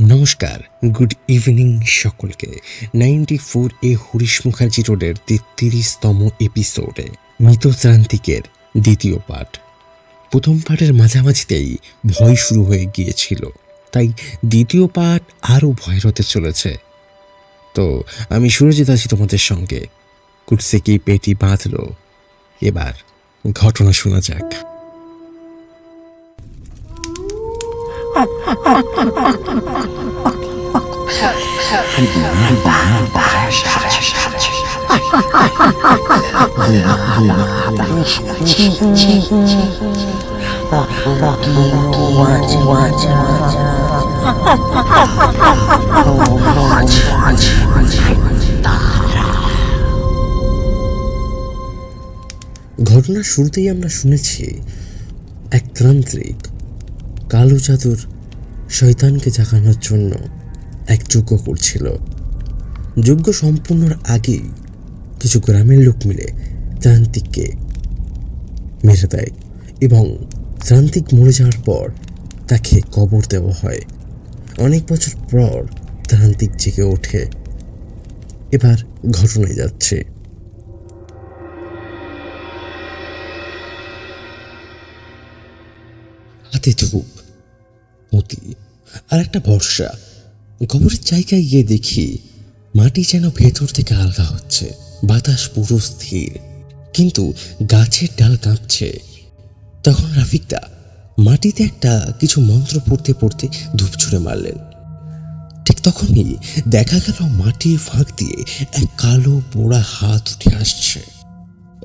নমস্কার, good evening সকলকে। Ninety four A Harish Mukherjee রোডের তেত্রিশতম এপিসোডে মৃতত্রান্তিকের দ্বিতীয় পাঠ। প্রথম পাঠের মাঝামাঝিতেই ভয় শুরু হয়ে গিয়েছিল, তাই দ্বিতীয় পাঠ আরও ভয় হতে চলেছে। তো, আমি সুরজিৎ আছি তোমাদের সঙ্গে। কুটসে কি পেটি বাঁধলো। এবার ঘটনা শোনা যাক। ঘটনার শুরুতেই আমরা শুনেছি এক তান্ত্রিক কালো জাদুর শয়তানকে জাগানোর জন্য এক যজ্ঞ করছিল। যজ্ঞ সম্পূর্ণর আগেই কিছু গ্রামের লোক মিলে ত্রান্তিককে মেরে দেয় এবং ত্রান্তিক মরে যাওয়ার পর তাকে কবর দেওয়া হয়। অনেক বছর পর ত্রান্তিক জেগে ওঠে। এবার ঘটনায় যাচ্ছে। হাতে ধূপ মতি। আর একটা বর্ষা কবরের জায়গায় গিয়ে দেখি, মাটি যেন ভেতর থেকে আলগা হচ্ছে। বাতাস পুরো স্থির। কিন্তু গাছের ডাল কাঁপছে। তখন রাফিকদা মাটিতে একটা কিছু মন্ত্র পড়তে পড়তে ধূপ ছুঁড়ে মারলেন। ঠিক তখনই দেখা গেল মাটির ফাঁক দিয়ে এক কালো পোড়া হাত উঠে আসছে।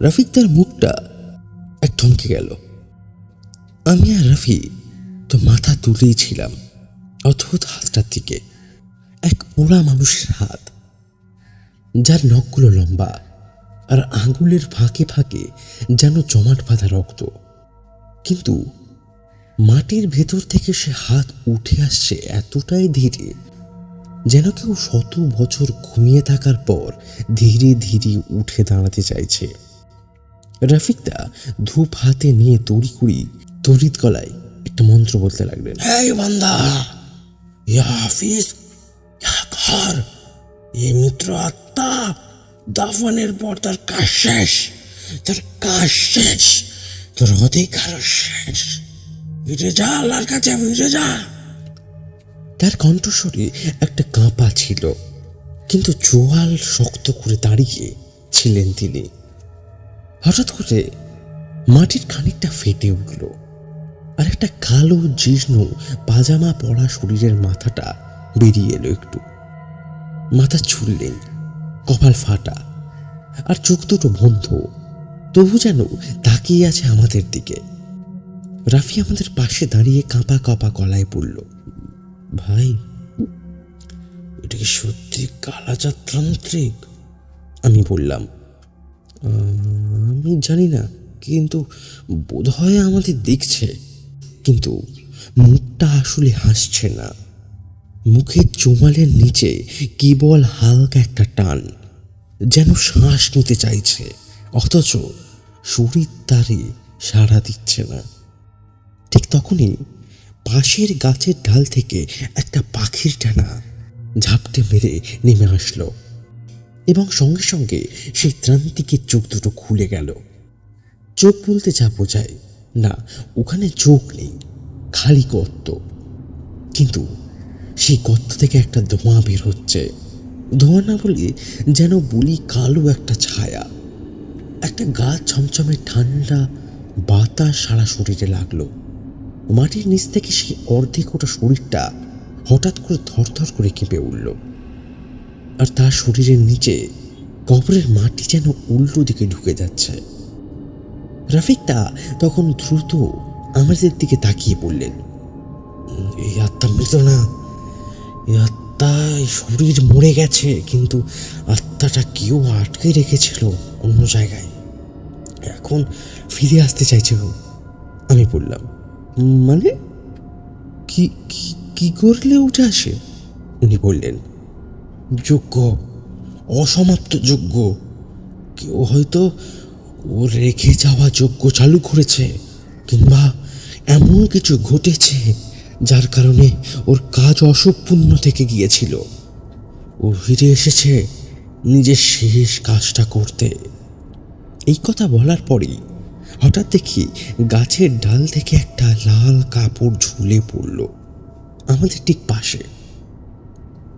রাফিকদার মুখটা এক থমকে গেল। আমি আর রফি তো মাথা তুলেই ছিলাম, অদ্ভুত হাতটার দিকে, এক পোড়া মানুষের হাত, যার নখগুলো লম্বা আর আঙুলের ফাঁকে ফাঁকে যেন জমাট বাঁধা রক্ত। কিন্তু মাটির ভেতর থেকে সে হাত উঠে আসছে এতটাই ধীরে যেন কেউ শত বছর ঘুমিয়ে থাকার পর ধীরে ধীরে উঠে দাঁড়াতে চাইছে। রাফিকদা ধূপ হাতে নিয়ে তড়ি কুড়ি তড়িৎ গলায় মন্ত্র বলতে লাগলেন। এই বান্দা! ইয়া হাফিজ ইয়া ঘর মিত্র আত্মা দাফনের পর তার কাজ শেষ। তার কাজ শেষ। তোর অধিকার শেষ। ফিরে যা আল্লাহর কাছে ফিরে যা। তার কণ্ঠস্বরে একটা কাঁপা ছিল কিন্তু জোয়াল শক্ত করে দাঁড়িয়ে ছিলেন তিনি। হঠাৎ করে মাটির খানিকটা ফেটে উঠল। একটা কালো জীর্ণ পাজামা পরা শরীরের মাথাটা বেরিয়ে এলো একটু। মাথা ছুললেন কপাল ফাটা, আর চোখ দুটো বন্ধ। তবু যেন তাকিয়ে আছে আমাদের দিকে। রাফি আমাদের পাশে দাঁড়িয়ে কাঁপা কাঁপা গলায় বলল, ভাই, এটা কি সত্যি কালাচাত্রান্ত্রিক আমি বললাম আমি জানি না, কিন্তু বোধহয় আমাদের দেখছে। কিন্তু মুখটা আসলে হাসছে না। মুখের চোমালের নিচে কেবল হালকা একটা টান, যেন শ্বাস নিতে চাইছে, অথচ শরীর তারে সাড়া দিচ্ছে না। ঠিক তখনই পাশের গাছের ডাল থেকে একটা পাখির ডানা ঝাপটে মেরে নেমে আসলো এবং সঙ্গে সঙ্গে সেই ত্রান্তিকের চোখ দুটো খুলে গেল। চোখ বলতে যা বোঝায় না, ওখানে চোখ নেই, খালি গর্ত। কিন্তু সেই গর্ত থেকে একটা ধোঁয়া বের হচ্ছে। ধোঁয়া না বলে যেন বলি কালো একটা ছায়া। একটা গা ছমছমে ঠান্ডা, বাতাস সারা শরীরে লাগল। মাটির নিচ থেকে সেই অর্ধেক ওটা শরীরটা হঠাৎ করে থরথর করে কেঁপে উঠল। আর তার শরীরের নিচে কবরের মাটি যেন উল্টো দিকে ঢুকে যাচ্ছে। রাফিকটা তখন দ্রুত আমাদের দিকে তাকিয়ে বললেন এই আত্মা মৃত না। এই আত্মা এই শরীর মরে গেছে, কিন্তু আত্মাটা কেউ আটকে রেখেছিল অন্য জায়গায়। এখন ফিরে আসতে চাইছে আমি বললাম মানে? কি- কি করলে উঠে আসে? উনি বললেন, যোগ্য, অসমাপ্ত যোগ্য। কেউ হয়তো ও রেখে যাওয়া যোগ্য চালু করেছে, কিংবা এমন কিছু ঘটেছে যার কারণে ওর কাজ অসম্পূর্ণ থেকে গিয়েছিল। ও ফিরে এসেছে নিজের শেষ কাজটা করতে। এই কথা বলার পরেই হঠাৎ দেখি গাছের ডাল থেকে একটা লাল কাপড় ঝুলে পড়ল আমাদের ঠিক পাশে।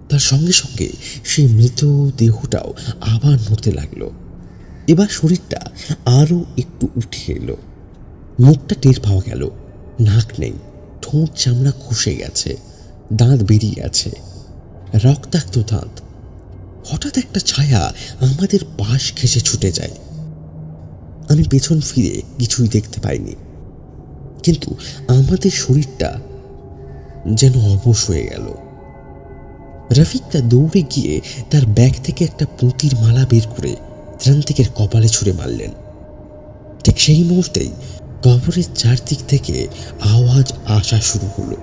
তার সঙ্গে সঙ্গে সেই মৃত দেহটাও আবার নড়তে লাগল। এবার শরীরটা আরও একটু উঠে এলো। মুখটা টের পাওয়া গেল। নাক নেই। ঠোঁট চামড়া খসে গেছে। দাঁত বেরিয়ে আছে। রক্তাক্ত দাঁত। হঠাৎ একটা ছায়া আমাদের পাশ ঘেসে ছুটে যায়। আমি পেছন ফিরে কিছুই দেখতে পাইনি। কিন্তু আমাদের শরীরটা যেন অবশ হয়ে গেল। রফিকটা দৌড়ে গিয়ে তার ব্যাগ থেকে একটা পুঁতির মালা বের করে ত্রান্তিকের কপালে ছুঁড়ে মারলেন। ঠিক সেই মুহূর্তেই কবরের চারদিক থেকে আওয়াজ আসা শুরু হলো।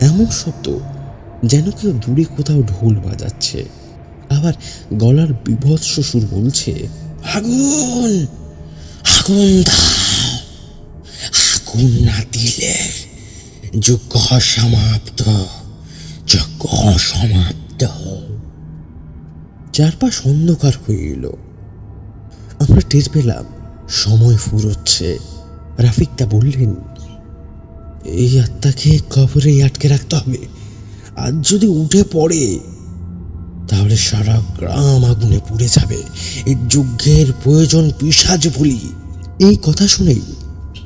এমন শব্দ যেন কেউ দূরে কোথাও ঢোল বাজাচ্ছে। আবার গলার বিভৎস সুর বলছে, আগুন! আগুন আগুন না দিলে যজ্ঞ সমাপ্ত যজ্ঞ সমাপ্ত! চারপাশ অন্ধকার হয়ে এলো। আমরা টের পেলাম সময় ফুরোচ্ছে। রাফিকটা বললেন, এই আত্মাকে কবরেই আটকে রাখতে হবে। আর যদি উঠে পড়ে, তাহলে সারা গ্রাম আগুনে পুড়ে যাবে। এই যজ্ঞের প্রয়োজন পিসাজ বলি। এই কথা শুনেই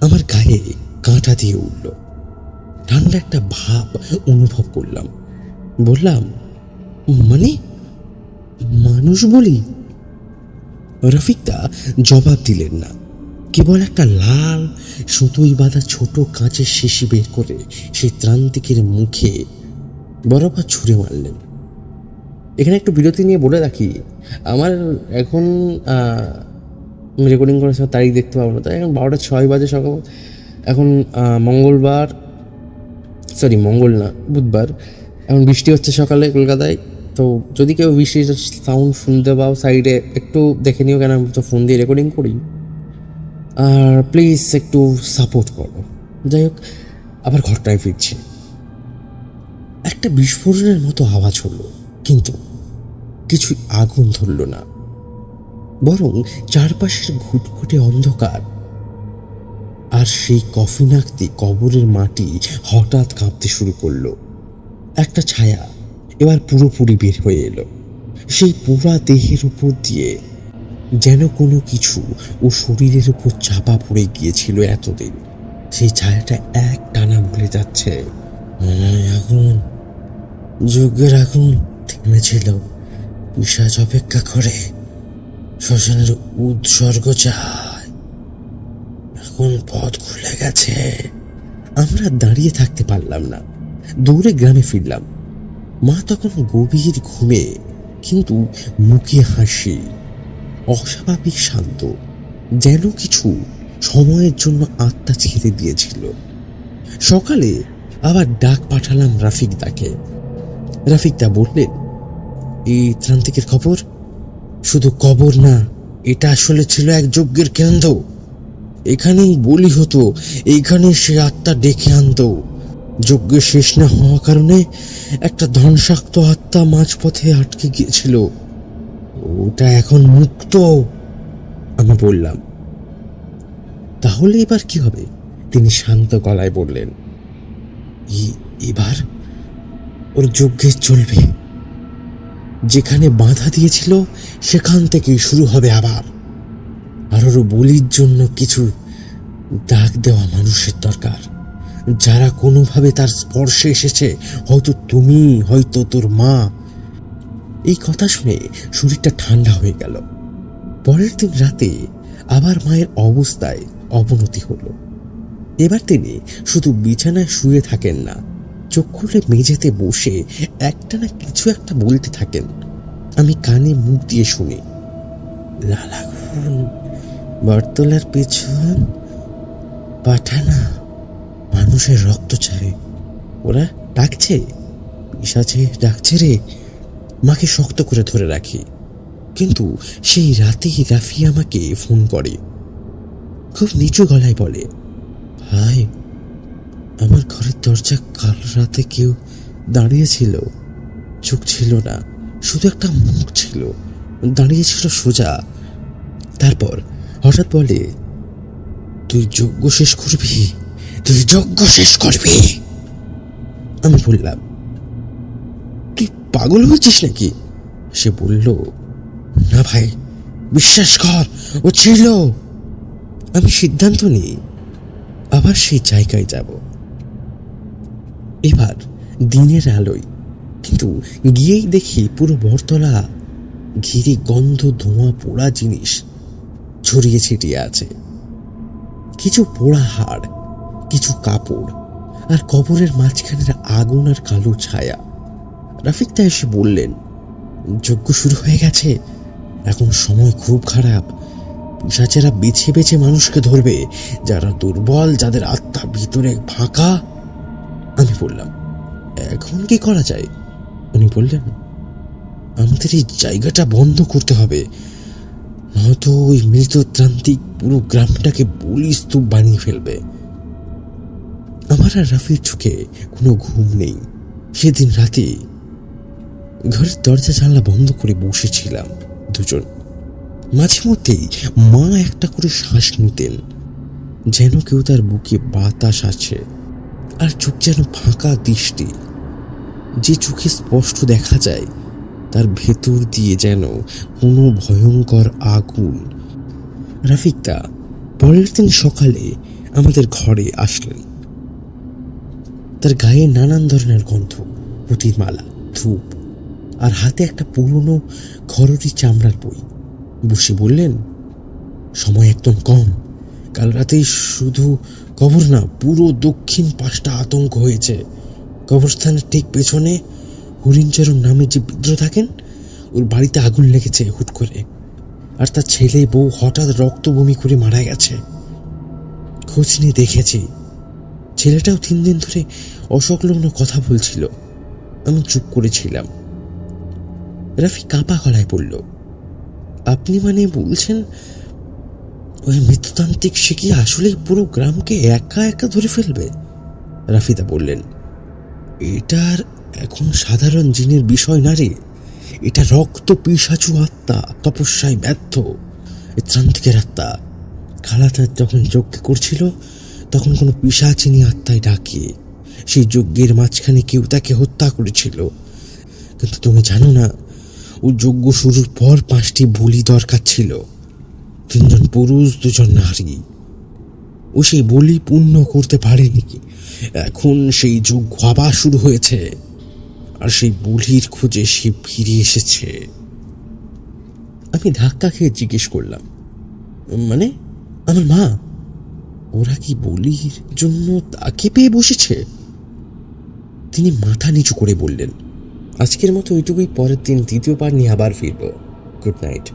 আমার গায়ে কাঁটা দিয়ে উঠল। ঠান্ডা একটা ভাব অনুভব করলাম। বললাম মানে? মানুষ বলি? রফিকদা জবাব দিলেন না। কেবল একটা লাল, সুতোই বাঁধা ছোট কাঁচের শিশি বের করে সেই ত্রান্তিকের মুখে বরাবর ছুঁড়ে মারলেন। এখানে একটু বিরতি নিয়ে বলে রাখি, আমার এখন রেকর্ডিং করার সময় তারিখ দেখতে পাবো না, তাই এখন বারোটা ছয় বাজে সকাল। এখন মঙ্গলবার সরি মঙ্গল না, বুধবার। এখন বৃষ্টি হচ্ছে সকালে কলকাতায়। তো যদি কেউ বৃষ্টির সাউন্ড শুনতে পাও সাইডে একটু দেখে নিও কেন, আমি তো ফোন দিয়ে রেকর্ডিং করি। আর প্লিজ একটু সাপোর্ট করো। যাই হোক, আবার ঘরটায় ফিরছি। একটা বিস্ফোরণের মতো আওয়াজ হলো, কিন্তু কিছু আগুন ধরল না। বরং চারপাশের ঘুটঘুটে অন্ধকার। আর সেই কফিনাক্তি কবরের মাটি হঠাৎ কাঁপতে শুরু করল। একটা ছায়া এবার পুরোপুরি বের হয়ে এলো। সেই পুরা দেহের উপর দিয়ে যেন কোনো কিছু ও শরীরের উপর চাপা পড়ে গিয়েছিল এতদিন। সেই ছায়াটা এক টানা ভুলে যাচ্ছে। আগুন যজ্ঞের আগুন থেমেছিল। পিসাজ অপেক্ষা করে। শ্মশানের উৎসর্গ চায় এখন পথ খুলে গেছে। আমরা দাঁড়িয়ে থাকতে পারলাম না। দৌড়ে গ্রামে ফিরলাম। মা তখন গভীর ঘুমে, কিন্তু মুখে হাসি। অস্বাভাবিক শান্ত, যেন কিছু সময়ের জন্য আত্মা ছেড়ে দিয়েছিল। সকালে আবার ডাক পাঠালাম রাফিকদাকে রাফিকদা বললেন, এই ত্রান্তিকের খবর? শুধু কবর না, এটা আসলে ছিল এক যজ্ঞের কেন্দ্র। এখানেই বলি হতো এইখানে সে আত্মা ডেকে আনতো। যজ্ঞ শেষ না হওয়ার কারণে একটা ধ্বংসাক্ত আত্মা মাঝপথে আটকে গিয়েছিল। ওটা এখন মুক্ত, আমি বললাম। তাহলে এবার কি হবে? তিনি শান্ত গলায় বললেন "ই- এবার ওর যজ্ঞে চলবে। যেখানে বাধা দিয়েছিল, সেখান থেকেই শুরু হবে আবার। আর ওর বলির জন্য কিছু ডাক দেওয়া মানুষের দরকার। যারা কোনোভাবে তার স্পর্শে এসেছে, হয়তো তুমি, হয়তো তোর মা। এই কথা শুনে শরীরটা ঠান্ডা হয়ে গেল। পরের দিন রাতে আবার মায়ের অবস্থায় অবনতি হলো। এবার তিনি শুধু বিছানায় শুয়ে থাকেন না, চোখ খুলে মেঝেতে বসে একটা না কিছু একটা বলতে থাকেন। আমি কানে মুখ দিয়ে শুনি লালাগুন বটতলার পেছন, পাঠানা মানুষের রক্ত চায় ওরা ডাকছে। পিসাছে ডাকছে রে। মাকে শক্ত করে ধরে রাখি। কিন্তু সেই রাতেই রাফি আমাকে ফোন করে। খুব নিচু গলায় বলে, ভাই, আমার ঘরের দরজা কাল রাতে কেউ দাঁড়িয়েছিল। চোখ ছিল না, শুধু একটা মুখ ছিল। দাঁড়িয়েছিল সোজা। তারপর হঠাৎ বলে, তুই যজ্ঞ শেষ করবি? তুই যজ্ঞ শেষ করবি। আমি বললাম তুই পাগল হয়েছিস নাকি? সে বলল, না ভাই, বিশ্বাস কর, ও ছিল। আমি সিদ্ধান্ত নিই, আবার সেই জায়গায় যাব। এবার দিনের আলোয়, কিন্তু গিয়েই দেখি পুরো বরতলা ঘিরে গন্ধ ধোঁয়া পোড়া জিনিস ছড়িয়ে ছিটিয়ে আছে। কিছু পোড়া হাড় কিছু কাপড় আর কবরের মাঝখানের আগুন আর কালো ছায়া। রাফিকদা এসে বললেন, যজ্ঞ শুরু হয়ে গেছে। এখন সময় খুব খারাপ। পিসাচেরা বেছে বেছে মানুষকে ধরবে, যারা দুর্বল, যাদের আত্মা ভিতরে ফাঁকা। আমি বললাম, এখন কি করা যায়? উনি বললেন, আমাদের এই জায়গাটা বন্ধ করতে হবে। নয়তো ওই মৃততান্ত্রিক পুরো গ্রামটাকে বলি স্তূপ বানিয়ে ফেলবে। আমার আর রাফির চোখে কোনো ঘুম নেই। সেদিন রাতে ঘরের দরজা জানলা বন্ধ করে বসেছিলাম দুজন। মাঝে মধ্যেই মা একটা করে শ্বাস নিতেন, যেন কেউ তার বুকে বাতাস আছে আর চোখ যেন ফাঁকা দৃষ্টি। যে চোখে স্পষ্ট দেখা যায়, তার ভেতর দিয়ে যেন কোনো ভয়ঙ্কর আগুন। রাফিকদা, পরের দিন সকালে আমাদের ঘরে আসলেন। তার গায়ে নানান ধরনের গন্ধ পুঁতির মালা ধূপ, আর হাতে একটা পুরনো খরটি চামড়ার বই। বসে বললেন, সময় একদম কম। কাল রাতেই শুধু কবর না, পুরো দক্ষিণ পাশটা আতঙ্ক হয়েছে। কবরস্থানের ঠিক পেছনে হরিণচরণ নামে যে বিদ্র থাকেন, ওর বাড়িতে আগুন লেগেছে হুট করে। আর তার ছেলে বউ হঠাৎ রক্ত বমি করে মারা গেছে। খোঁজ নিয়ে দেখেছি ছেলেটাও তিন দিন ধরে অসংলগ্ন কথা বলছিল। আমি চুপ করেছিলাম রাফি কাঁপা গলায় বলল, আপনি মানে বলছেন ওই মৃত্যুতান্ত্রিক সে কি আসলেই পুরো গ্রামকে একা একা ধরে ফেলবে? রাফিদা বললেন এটার এখন সাধারণ জিনের বিষয় না রে। এটা রক্ত পিসাচু আত্মা, তপস্যায় ব্যর্থ। ত্রান্তিকের আত্মা। খালাতা যখন যজ্ঞ করছিল তখন কোনো পিসাচিনী আত্মায় ডাকিয়ে সেই যজ্ঞের মাঝখানে কেউ তাকে হত্যা করেছিল। কিন্তু তুমি জানো না, ও যজ্ঞ শুরুর পর পাঁচটি বলি দরকার ছিল। তিনজন পুরুষ, দুজন নারী। ও সেই বলি পূর্ণ করতে পারেনি। এখন সেই যজ্ঞ আবার শুরু হয়েছে। আর সেই বলির খোঁজে সে ফিরে এসেছে। আমি ধাক্কা খেয়ে জিজ্ঞেস করলাম মানে আমার মা? ওরা কি বলির জন্য তাকে পেয়ে বসেছে? তিনি মাথা নিচু করে বললেন, আজকের মতো ওইটুকুই পরের দিন দ্বিতীয়বার নিয়ে আবার ফিরব। Good night.